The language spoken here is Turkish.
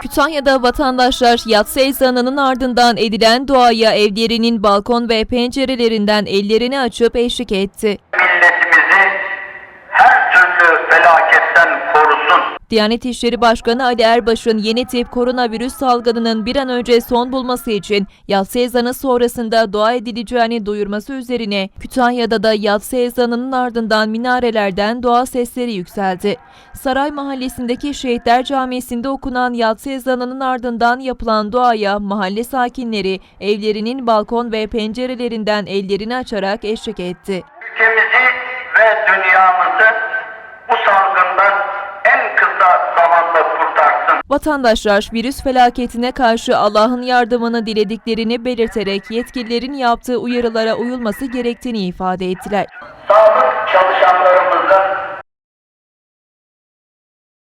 Kütahya'da vatandaşlar yatsı ezanının ardından edilen duaya evlerinin balkon ve pencerelerinden ellerini açıp eşlik etti. milletimizi her türlü felaketten korusun. Diyanet İşleri Başkanı Ali Erbaş'ın yeni tip koronavirüs salgınının bir an önce son bulması için yatsı ezanı sonrasında dua edileceğini duyurması üzerine Kütahya'da da yatsı ezanının ardından minarelerden dua sesleri yükseldi. Saray Mahallesi'ndeki Şehitler Camisi'nde okunan yatsı ezanının ardından yapılan duaya mahalle sakinleri evlerinin balkon ve pencerelerinden ellerini açarak eşlik etti. Ülkemizi ve dünyamızı en kısa zamanda kurtarsın. Vatandaşlar virüs felaketine karşı Allah'ın yardımını dilediklerini belirterek yetkililerin yaptığı uyarılara uyulması gerektiğini ifade ettiler. Sağlık çalışanlarımızın